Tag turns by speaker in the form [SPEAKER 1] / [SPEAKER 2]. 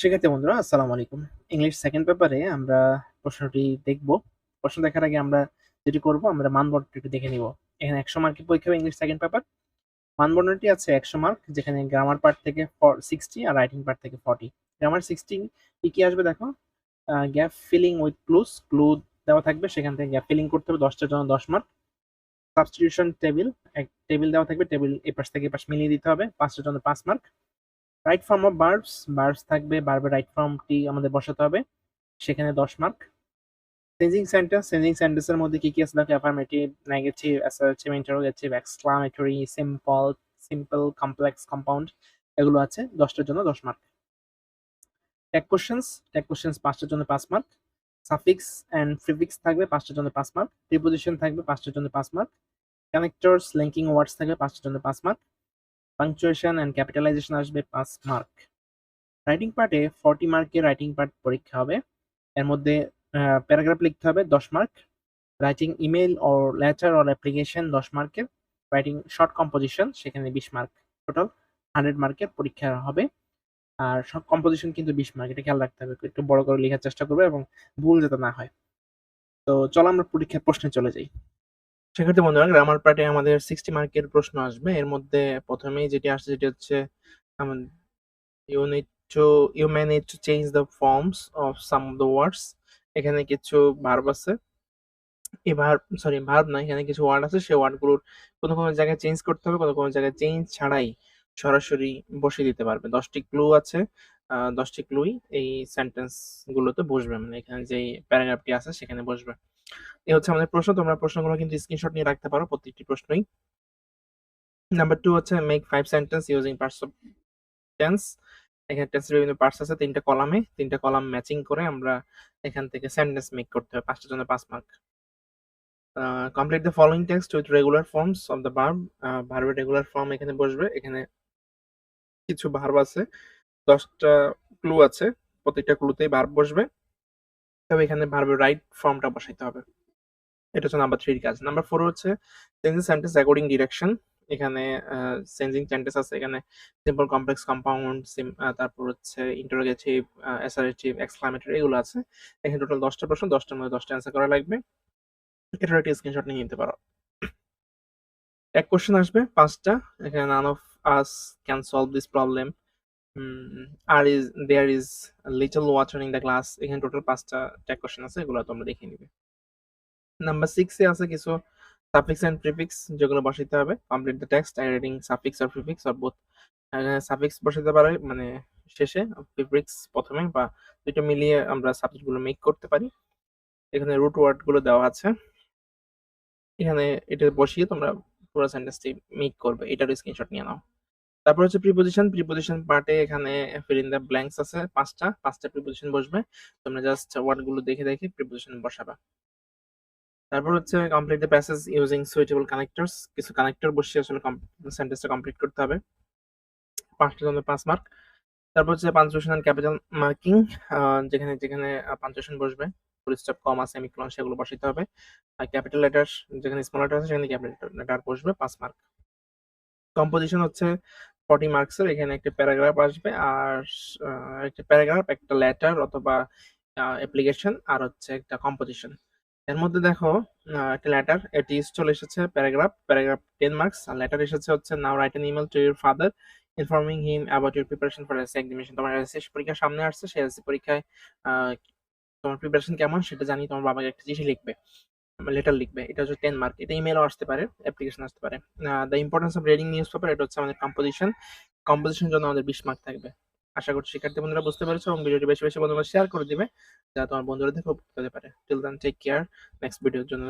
[SPEAKER 1] শিক্ষার্থী বন্ধুরা, আসসালামু আলাইকুম। ইংলিশ সেকেন্ড পেপারে আমরা প্রশ্নটি দেখব। প্রশ্ন দেখার আগে আমরা যেটি করব, আমরা মানবন্টনটি একটু দেখে নিব। এখানে একশো মার্কের পরীক্ষা ইংলিশ সেকেন্ড পেপার মানবন্টনটি আছে একশো মার্ক যেখানে গ্রামার পার্ট থেকে সিক্সটি আর রাইটিং পার্ট থেকে ফর্টি গ্রামার সিক্সটি কি কি আসবে দেখো? Gap filling with clues clue দেওয়া থাকবে, সেখান থেকে গ্যাপ ফিলিং করতে হবে, দশটার জন্য দশ মার্ক সাবস্টিটিউশন টেবিল এক টেবিল দেওয়া থাকবে টেবিল এই পাশ থেকে এই পাশ মিলিয়ে দিতে হবে, পাঁচটার জন্য পাঁচ mark right form of verbs verbs থাকবে বার্বের রাইট ফর্মটি আমাদের বসাতে হবে, সেখানে দশ মার্ক চেঞ্জিং সেন্টেন্স চেঞ্জিং সেন্টেন্সের মধ্যে কি কি আছে? দেখো affirmative negative assertive interrogative exclamatory simple simple complex compound এগুলো আছে, দশটার জন্য দশ mark tag questions tag questions পাঁচটার জন্য পাঁচ মার্ক সাফিক্স অ্যান্ড প্রিফিক্স থাকবে, পাঁচটার জন্য পাঁচ মার্ক প্রিপোজিশন থাকবে, পাঁচটার জন্য পাঁচ মার্ক কানেক্টরস লিঙ্কিং ওয়ার্ডস থাকবে, পাঁচটার জন্য পাঁচ মার্ক পাংচুয়েশন অ্যান্ড ক্যাপিটালাইজেশন আসবে পাঁচ মার্ক রাইটিং পার্টে ফর্টি মার্কের রাইটিং পার্ট পরীক্ষা হবে। এর মধ্যে প্যারাগ্রাফ লিখতে হবে দশ মার্ক রাইটিং ইমেল ও লেটার অর অ্যাপ্লিকেশন দশ মার্কের রাইটিং শর্ট কম্পোজিশন সেখানে বিশ মার্ক টোটাল হান্ড্রেড মার্কের পরীক্ষা হবে। আর সব কম্পোজিশন কিন্তু বিশ মার্ক এটা খেয়াল রাখতে হবে। একটু বড় করে লেখার চেষ্টা করবে এবং ভুল যাতে না হয়। তো চলো আমরা পরীক্ষার প্রশ্নে চলে যাই। সেক্ষেত্রে বন্ধুরা গ্রামার পার্টে আমাদের সিক্সটি মার্কের প্রশ্ন আসবে। এর মধ্যে প্রথমেই যেটি আসছে যেটি হচ্ছে you need to you may need to change the forms of some of the words এখানে কিছু ভার্ব আছে। এই ভার্ব সরি ভার্ব না, এখানে কিছু ওয়ার্ড আছে। সেই ওয়ার্ডগুলোর কোনো কোনো জায়গায় চেঞ্জ করতে হবে, কোনো কোনো জায়গায় চেঞ্জ ছাড়াই সরাসরি বসিয়ে দিতে পারবে। দশটি ক্লু আছে। দশটি ক্লুই এই সেন্টেন্স গুলোতে বসবে। মানে এখানে যে প্যারাগ্রাফটি আছে সেখানে বসবে। এই হচ্ছে আমাদের প্রশ্ন। তোমরা প্রশ্নগুলো কিন্তু স্ক্রিনশট নিয়ে রাখতে পারো প্রত্যেকটি প্রশ্নই। নাম্বার টু হচ্ছে make five sentence using parts of tense এখানে টেন্সের বিভিন্ন পার্টস আছে, তিনটা কলামে তিনটা কলাম ম্যাচিং করে আমরা এখান থেকে সেন্টেন্স মেক করতে হবে, পাঁচটার জন্য পাঁচ mark complete the following text with regular forms of the verb ভার্বের রেগুলার ফর্ম এখানে বসবে। এখানে কিছু ভার্ব আছে। দশটা ক্লু আছে প্রত্যেকটা ক্লুতেই ভার্ব বসবে। তবে এখানে ভার্বের রাইট ফর্মটা বসাইতে হবে। এটা হচ্ছে নাম্বার থ্রির কাজ। নাম্বার ফোর হচ্ছে চেঞ্জিং সেন্টেন্স অ্যাকর্ডিং ডিরেকশন এখানে চেঞ্জিং সেন্টেন্স আছে। এখানে সিম্পল কমপ্লেক্স কম্পাউন্ড তারপর হচ্ছে ইন্টারোগেটিভ অ্যাসারেটিভ এক্সক্লামেটরি এগুলো আছে। এখানে টোটাল দশটা প্রশ্ন, দশটার মধ্যে দশটা অ্যান্সার করা লাগবে। এটার একটা স্ক্রিনশট নিয়ে নিতে পারো। এক কোশ্চেন আসবে, পাঁচটা। এখানে none of us can solve this problem R is there is little water in the glass এখানে টোটাল পাঁচটা ট্যাগ কোশ্চেন আছে, এগুলো তোমরা দেখে নিবে। নাম্বার সিক্সে আছে কিছু সাফিক্স এন্ড প্রিফিক্স যেগুলো বসাইতে হবে। Complete the text I reading suffix R prefix or both suffix বসাইতে পারে মানে শেষে প্রিফিক্স প্রথমে বা দুটো মিলিয়ে আমরা সাবজেক্টগুলো মেক করতে পারি। এখানে রুট ওয়ার্ডগুলো দেওয়া আছে। এখানে এটা বসিয়ে তোমরা পুরো সেন্টেন্সটি মেক করবে। এটার স্ক্রিনশট নিয়ে নাও। তারপর হচ্ছে প্রিপোজিশন প্রিপোজিশন পার্টে এখানে ফিল ইন দ্য ব্ল্যাঙ্কস আছে পাঁচটা পাঁচটা প্রিপোজিশন বসবে। তোমরা জাস্ট ওয়ার্ডগুলো দেখে দেখে প্রিপোজিশন বসাবা। তারপর হচ্ছে complete the passage using suitable connectors কিছু কানেক্টর বসিয়ে আসলে সেন্টেন্সটা কমপ্লিট করতে হবে। পাঁচটা জন্য পাঁচ মার্ক তারপর হচ্ছে পাঞ্চুয়েশন অ্যান্ড ক্যাপিটাল মার্কিং যেখানে যেখানে পাঞ্চুয়েশন বসবে। ফুল স্টপ কম সেমিকোলন সেগুলো বসাইতে হবে। আর ক্যাপিটাল লেটার যেখানে স্মল লেটার আছে, সেখানে ক্যাপিটাল লেটার বসবে, পাঁচ মার্ক কম্পোজিশন হচ্ছে ফর্টি মার্কসের এখানে একটা প্যারাগ্রাফ আসবে আর একটা প্যারাগ্রাফ একটা লেটার অথবা অ্যাপ্লিকেশন আর হচ্ছে একটা কম্পোজিশন এর মধ্যে দেখো একটা লেটার এটি চলে এসেছে প্যারাগ্রাফ প্যারাগ্রাফ টেন মার্কস আর লেটার এসেছে হচ্ছে now write an email to your father informing him about your preparation for SA examination তোমার এসএস পরীক্ষা সামনে আসছে, সেই এসএসসি পরীক্ষায় তোমার প্রিপারেশন কেমন সেটা জানি তোমার বাবাকে একটা চিঠি লিখবে। লেটার লিখবে এটা হচ্ছে টেন মার্ক এটা ইমেলও আসতে পারে অ্যাপ্লিকেশন আসতে পারে. The importance of reading newspaper এটা হচ্ছে আমাদের কম্পোজিশন কম্পোজিশন জন্য আমাদের বিশ মার্ক থাকবে। আশা করছি শিক্ষার্থী বন্ধুরা বুঝতে পেরেছ এবং ভিডিওটি বেশি বেশি বন্ধুরা শেয়ার করে দিবে যা তোমার বন্ধুরা দেখে উপকৃত হতে পারে। Till then take care next ভিডিওর জন্য।